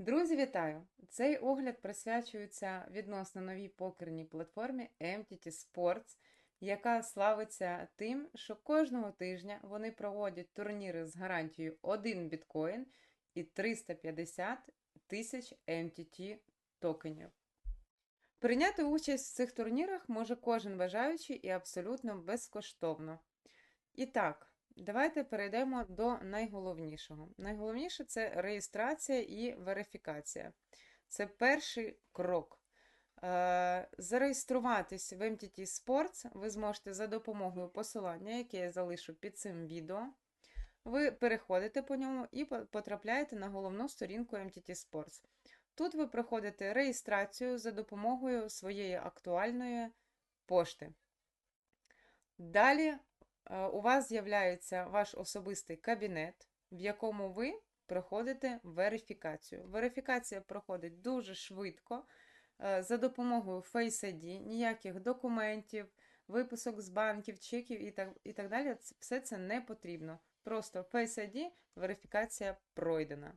Друзі, вітаю! Цей огляд присвячується відносно новій покерній платформі MTT Sports, яка славиться тим, що кожного тижня вони проводять турніри з гарантією 1 біткоін і 350 тисяч MTT токенів. Прийняти участь в цих турнірах може кожен бажаючий і абсолютно безкоштовно. І так, давайте перейдемо до найголовнішого. Найголовніше це реєстрація і верифікація. Це перший крок. Е, Зареєструватись в MTT Sports ви зможете за допомогою посилання, яке я залишу під цим відео. Ви переходите по ньому і потрапляєте на головну сторінку MTT Sports. Тут ви проходите реєстрацію за допомогою своєї актуальної пошти. Далі у вас з'являється ваш особистий кабінет, в якому ви проходите верифікацію. Верифікація проходить дуже швидко, е, за допомогою Face ID, ніяких документів, виписок з банків, чеків і так, і так далі. Все це не потрібно. Просто Face ID, верифікація пройдена.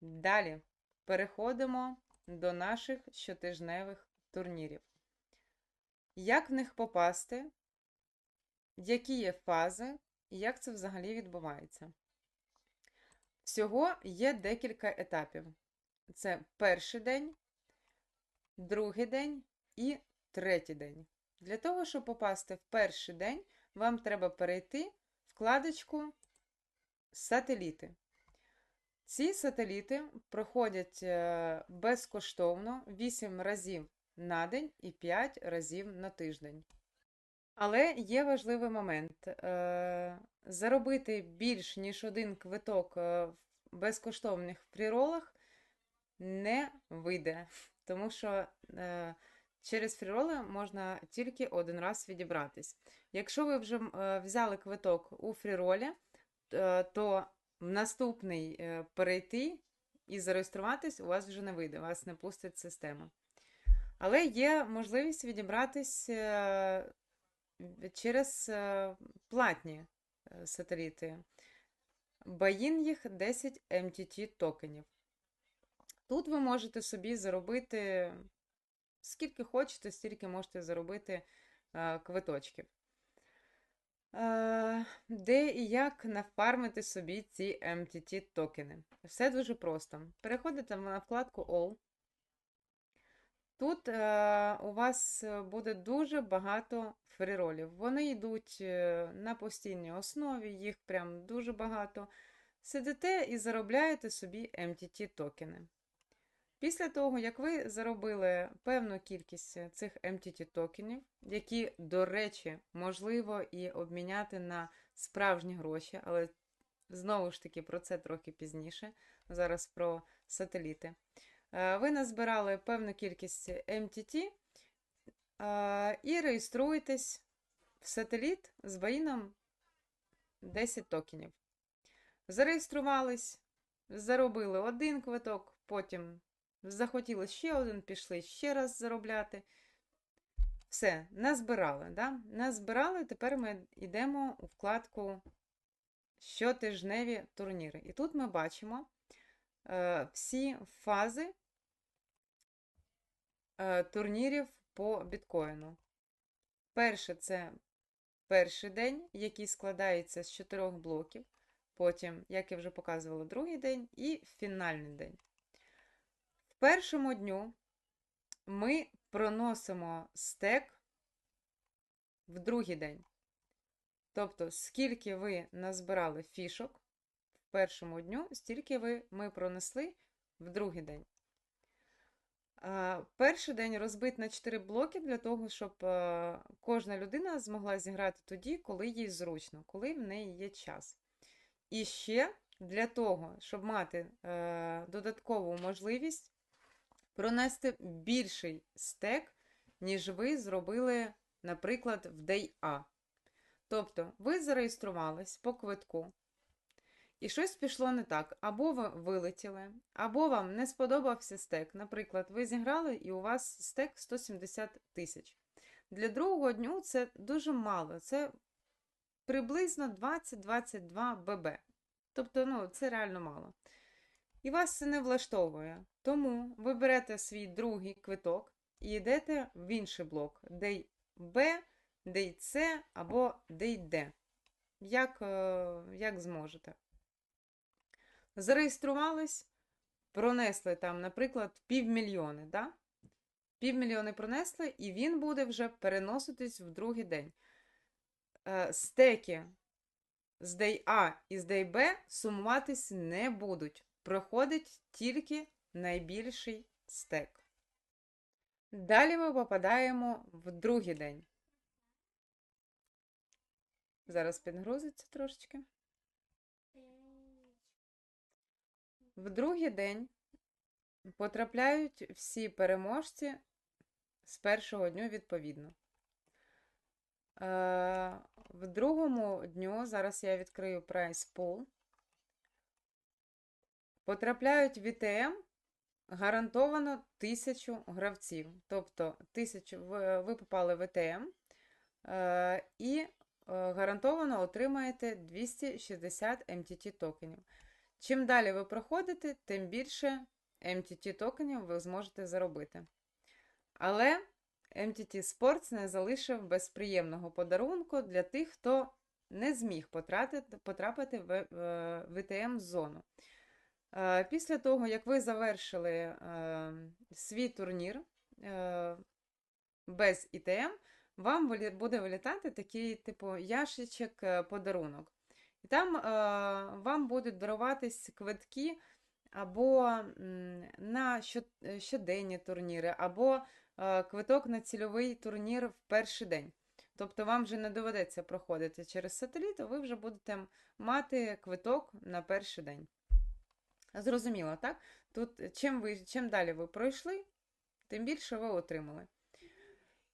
Далі переходимо до наших щотижневих турнірів. Як в них попасти? Які є фази, і як це взагалі відбувається? Всього є декілька етапів. Це перший день, другий день і третій день. Для того, щоб попасти в перший день, вам треба перейти вкладочку Сателіти. Ці сателіти проходять е, безкоштовно 8 разів на день і 5 разів на тиждень. Але є важливий момент: е, заробити більш ніж один квиток е, в безкоштовних фріролах не вийде, тому що через фріроли можна тільки один раз відібратись. Якщо ви вже взяли квиток у фріролі, то в наступний е, перейти і зареєструватись у вас вже не вийде, вас не пустить система. Але є можливість відібратись е, через е, платні сателіти. Баїн їх 10 MTT токенів. Тут ви можете собі заробити, скільки хочете, стільки можете заробити квиточків. Е, де і як нафармити собі ці MTT токени. Все дуже просто. Переходите на вкладку All. Тут е, у вас буде дуже багато фріролів. Вони йдуть е, на постійній основі, їх прям дуже багато. Сидите і заробляєте собі MTT токени. Після того, як ви заробили певну кількість е, цих MTT токенів, які, до речі, можливо і обміняти на справжні гроші, але знову ж таки про це трохи пізніше, зараз про сателіти, е, ви назбирали певну кількість MTT е, і реєструєтесь в сателіт з баїном 10 токенів. Зареєструвались, заробили один квиток, потім Захотіли ще один, пішли ще раз заробляти. Все, назбирали. Да? Назбирали, тепер ми йдемо у вкладку щотижневі турніри. І тут ми бачимо е, всі фази е, турнірів по біткоїну. Перше це перший день, який складається з чотирьох блоків. Потім, як я вже показувала, другий день і фінальний день В першому дню ми проносимо стек в другий день. Тобто, скільки ви назбирали фішок першому дню, стільки ви ми пронесли в другий день. Перший день розбит на 4 блоки для того, щоб кожна людина змогла зіграти тоді, коли їй зручно, коли в неї є час. І ще для того, щоб мати е, додаткову можливість пронести більший стек, ніж ви зробили, наприклад, в Day A. Тобто, ви зареєструвались по квитку, і щось пішло не так. Або ви вилетіли, або вам не сподобався стек. Наприклад, ви зіграли і у вас стек 170 тисяч. Для другого дню це дуже мало. Це приблизно 20-22 ББ. Тобто, ну, це реально мало. І вас це не влаштовує. Тому ви берете свій другий квиток і йдете в інший блок, Day B, Day C або Day D. Як, е, як зможете. Зареєструвались, пронесли там, наприклад, півмільйони. Да? Півмільйони пронесли, і він буде вже переноситись в другий день. Е, Стеки з Day А і з Day Б сумуватись не будуть. Проходить тільки найбільший стек. Далі ми попадаємо в другий день. Зараз підгрузиться трошечки. В другий день потрапляють всі переможці з першого дню відповідно. Е, В другому дню, зараз я відкрию Price Pool, потрапляють в ІТМ гарантовано тисячу гравців. Тобто, тисячу, ви ви попали в ІТМ е, і е, гарантовано отримаєте 260 MTT токенів. Чим далі ви проходите, тим більше MTT токенів ви зможете заробити. Але MTT Sports не залишив безприємного подарунку для тих, хто не зміг потрапити в, в, в ІТМ-зону. Е, Після того, як ви завершили е, свій турнір е, без ІТМ, вам буде вилітати такий, типу, ящичок е, подарунок. І там е, вам будуть даруватись квитки або на що- щоденні турніри, або е, квиток на цільовий турнір в перший день. Тобто вам вже не доведеться проходити через сателіт, ви вже будете мати квиток на перший день. Зрозуміло, так? Тут чим, ви, чим далі ви пройшли, тим більше ви отримали.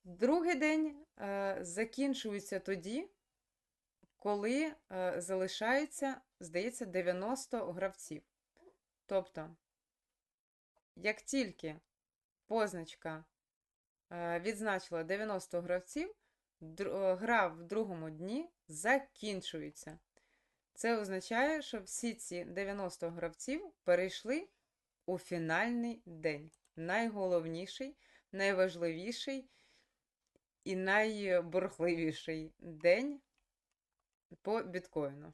Другий день е, закінчується тоді, коли е, залишається, здається, 90 гравців. Тобто, як тільки позначка е, відзначила 90 гравців, е, гра в другому дні закінчується. Це означає, що всі ці 90 гравців перейшли у фінальний день. Найголовніший, найважливіший і найбурхливіший день по біткоїну.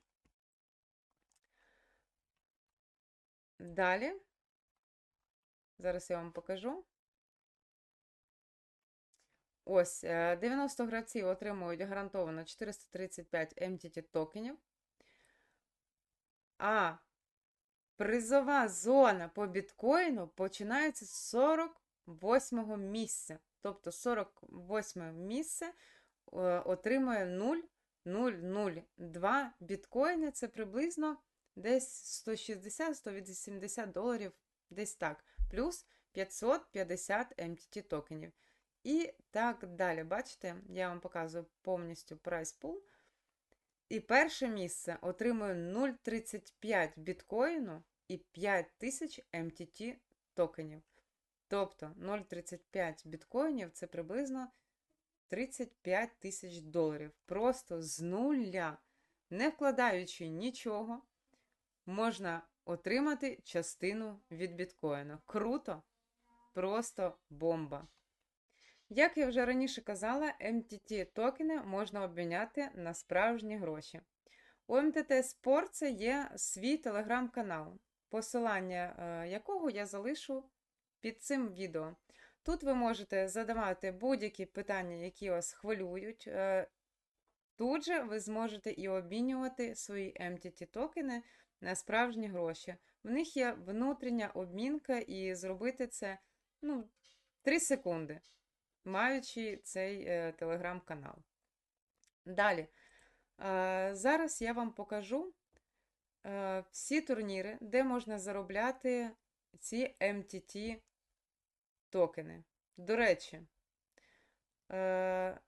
Далі, зараз я вам покажу. Ось, е, 90 гравців отримують гарантовано 435 MTT токенів. А призова зона по біткоїну починається з 48 місця. Тобто 48 місце е, отримує 0 0,02 біткоїни це приблизно десь 160-180 доларів, десь так, плюс 550 MTT токенів. І так далі. Бачите, я вам показую повністю price pool. І перше місце отримую 0,35 біткоїну і 5000 MTT токенів. Тобто 0,35 біткоїнів це приблизно. 35 тисяч доларів. Просто з нуля, не вкладаючи нічого, можна отримати частину від біткоїна. Круто! Просто бомба! Як я вже раніше казала, MTT токени можна обміняти на справжні гроші. У MTT Sport є свій телеграм-канал, посилання е, якого я залишу під цим відео. Тут ви можете задавати будь-які питання, які вас хвилюють. Е, Тут же ви зможете і обмінювати свої MTT токени на справжні гроші. В них є внутрішня обмінка, і зробити це ну, 3 секунди маючи цей е, телеграм-канал. Далі. Е, зараз я вам покажу всі турніри, де можна заробляти ці MTT токени. До речі, е,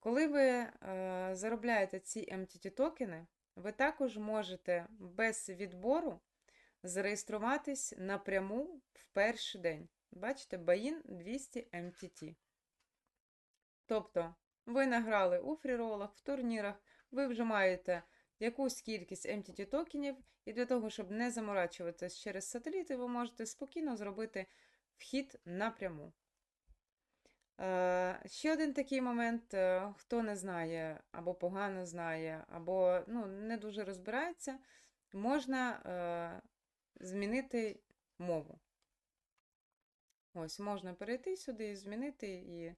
коли ви е, заробляєте ці MTT токени, ви також можете без відбору зареєструватись напряму в перший день. Бачите, Баїн 200 MTT. Тобто, ви награли у фріролах, в турнірах, ви вже маєте якусь кількість MTT токенів, і для того, щоб не заморачуватись через сателіти, ви можете спокійно зробити вхід напряму. Е, Ще один такий момент, е, хто не знає, або погано знає, або ну, не дуже розбирається, можна е, змінити мову. Ось, можна перейти сюди і змінити, і,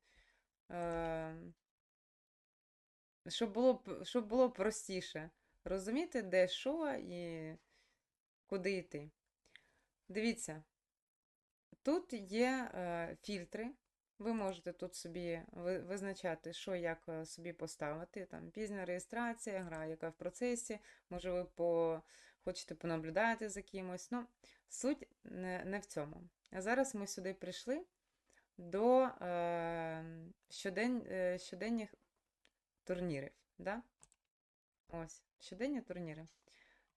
щоб було, щоб було простіше розуміти, де що і куди йти. Дивіться, тут є е, фільтри. Ви можете тут собі визначати, що як е, собі поставити. Там пізня реєстрація, гра, яка в процесі. Може, ви по, хочете понаблюдати за кимось. Ну, суть не, не в цьому. А зараз ми сюди прийшли до е, щодень, е, щоденних турнірів. Да? Ось, щоденні турніри.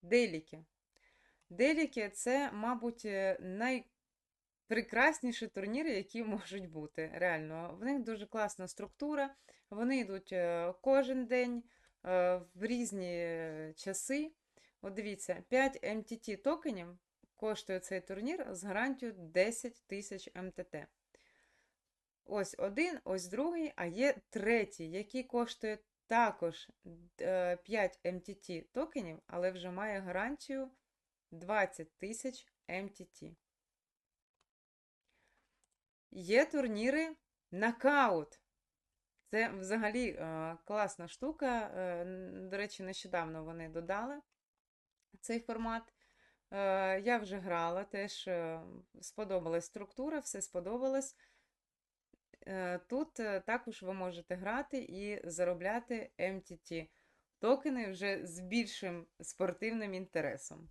Деліки. Деліки це, мабуть, е, найпрекрасніші турніри, які можуть бути. Реально, в них дуже класна структура. Вони йдуть е, кожен день е, в різні е, часи. От дивіться, 5 MTT токенів коштує цей турнір з гарантією 10 тисяч МТТ. Ось один, ось другий, а є третій, який коштує також е, 5 MTT токенів, але вже має гарантію 20 тисяч МТТ. Є турніри нокаут. Це взагалі е, класна штука. Е, До речі, нещодавно вони додали цей формат. Е, Я вже грала, теж сподобалась структура, все сподобалось. Тут також ви можете грати і заробляти MTT токени вже з більшим спортивним інтересом.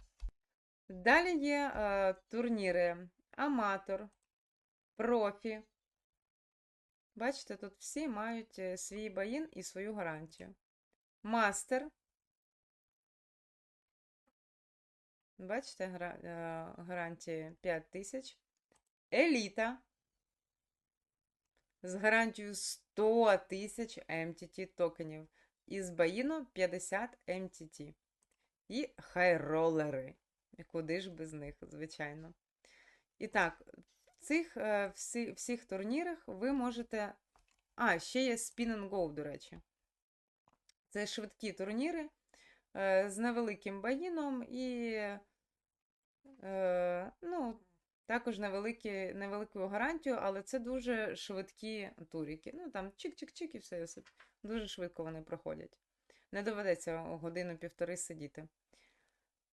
Далі є турніри Аматор, Профі. Бачите, тут всі мають е, свій баїн і свою гарантію. Мастер. Бачите, е, гарантія 5000. Еліта. З гарантією 100 тисяч MTT токенів. І з баїну 50 MTT. І хайролери. Куди ж без них, звичайно. І так, цих е, всі, всіх турнірах ви можете. А, ще є Spin and Go, до речі. Це швидкі турніри е, з невеликим баїном і е, ну, також невеликі, невеликою гарантією, але це дуже швидкі туріки. Ну, там чик-чик-чик і все. Дуже швидко вони проходять. Не доведеться годину-півтори сидіти.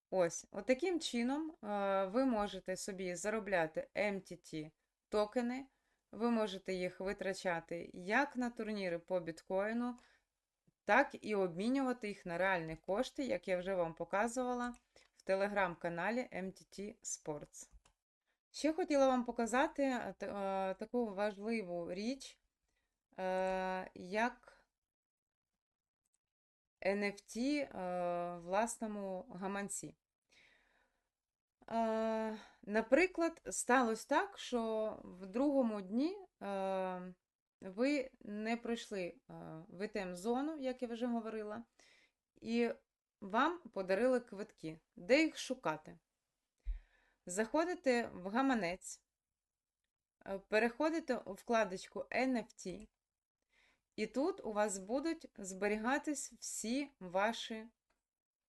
Ось, от таким чином е, ви можете собі заробляти MTT токени, ви можете їх витрачати як на турніри по біткоїну, так і обмінювати їх на реальні кошти, як я вже вам показувала в телеграм-каналі MTT Sports. Ще хотіла вам показати е, е, таку важливу річ, як NFT власному гаманці. Наприклад, сталося так, що в другому дні ви не пройшли е, ВТМ-зону, як я вже говорила, і вам подарили квитки. Де їх шукати? Заходите в гаманець, переходите у вкладочку NFT, і тут у вас будуть зберігатись всі ваші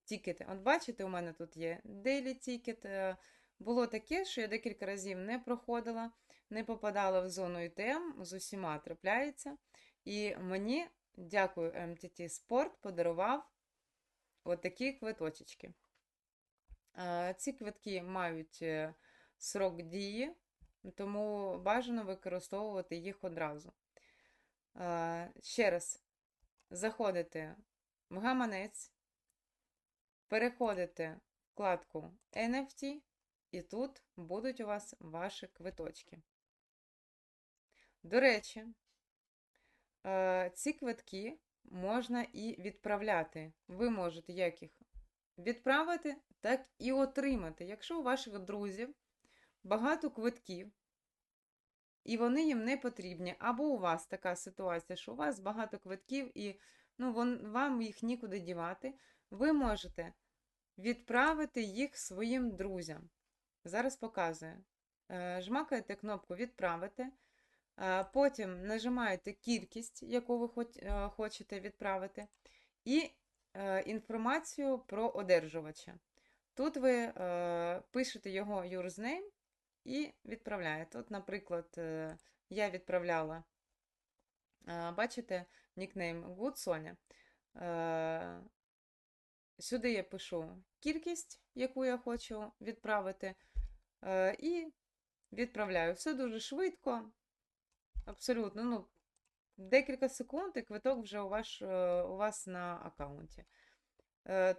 тікети. От бачите, у мене тут є Daily е, Було таке, що я декілька разів не проходила, не попадала в зону ІТМ, з усіма трапляється. І мені, дякую, MTT Sport, подарував отакі квиточечки. Е, Ці квитки мають е, срок дії, тому бажано використовувати їх одразу. Е, Ще раз, заходите в гаманець, переходите в вкладку NFT, і тут будуть у вас ваші квиточки. До речі, е, ці квитки можна і відправляти. Ви можете як їх відправити, так і отримати. Якщо у ваших друзів багато квитків, і вони їм не потрібні, або у вас така ситуація, що у вас багато квитків, і ну, вон, вам їх нікуди дівати, ви можете відправити їх своїм друзям. Зараз показую. Е, Жмакаєте кнопку Відправити, е, потім нажимаєте кількість, яку ви е, хочете відправити, і інформацію про одержувача. Тут ви пишете його username і відправляєте. От, наприклад, е, я відправляла, е, бачите, нікнейм Good Soня. Е, Сюди я пишу кількість, яку я хочу відправити, і відправляю. Все дуже швидко, абсолютно. Ну, декілька секунд, і квиток вже у, ваш, е, у вас на аккаунті.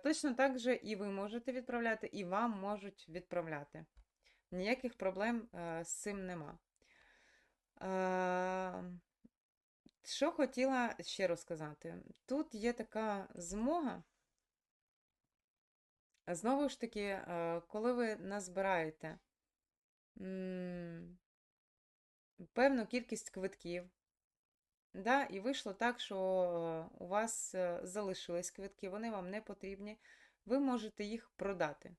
Точно так же і ви можете відправляти, і вам можуть відправляти. Ніяких проблем е, з цим нема. Е, Що хотіла ще розказати? Тут є така змога. Знову ж таки, е, коли ви назбираєте певну кількість квитків, да, і вийшло так, що у вас залишились квитки, вони вам не потрібні, ви можете їх продати.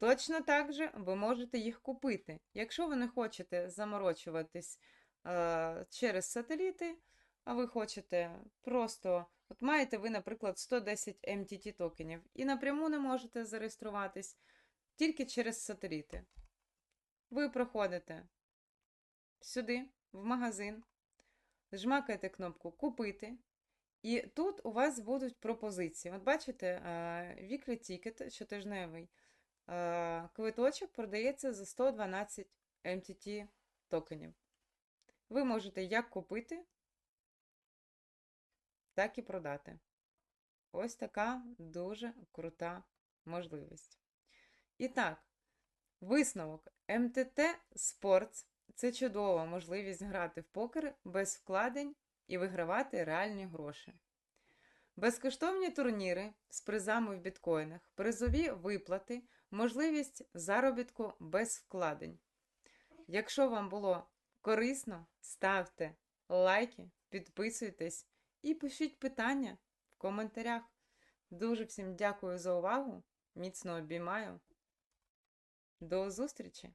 Точно так же ви можете їх купити. Якщо ви не хочете заморочуватись е, через сателіти, а ви хочете просто, от маєте ви, наприклад, 110 MTT токенів і напряму не можете зареєструватись тільки через сателіти. Ви проходите сюди, в магазин, жмакаєте кнопку Купити. І тут у вас будуть пропозиції. От бачите, е, Weekly Ticket щотижневий квиточок продається за 112 MTT токенів. Ви можете як купити, так і продати. Ось така дуже крута можливість. І так, висновок. МТТ Sports – це чудова можливість грати в покер без вкладень і вигравати реальні гроші. Безкоштовні турніри з призами в біткоїнах, призові виплати, можливість заробітку без вкладень. Якщо вам було корисно, ставте лайки, підписуйтесь і пишіть питання в коментарях. Дуже всім дякую за увагу. Міцно обіймаю. До зустрічі!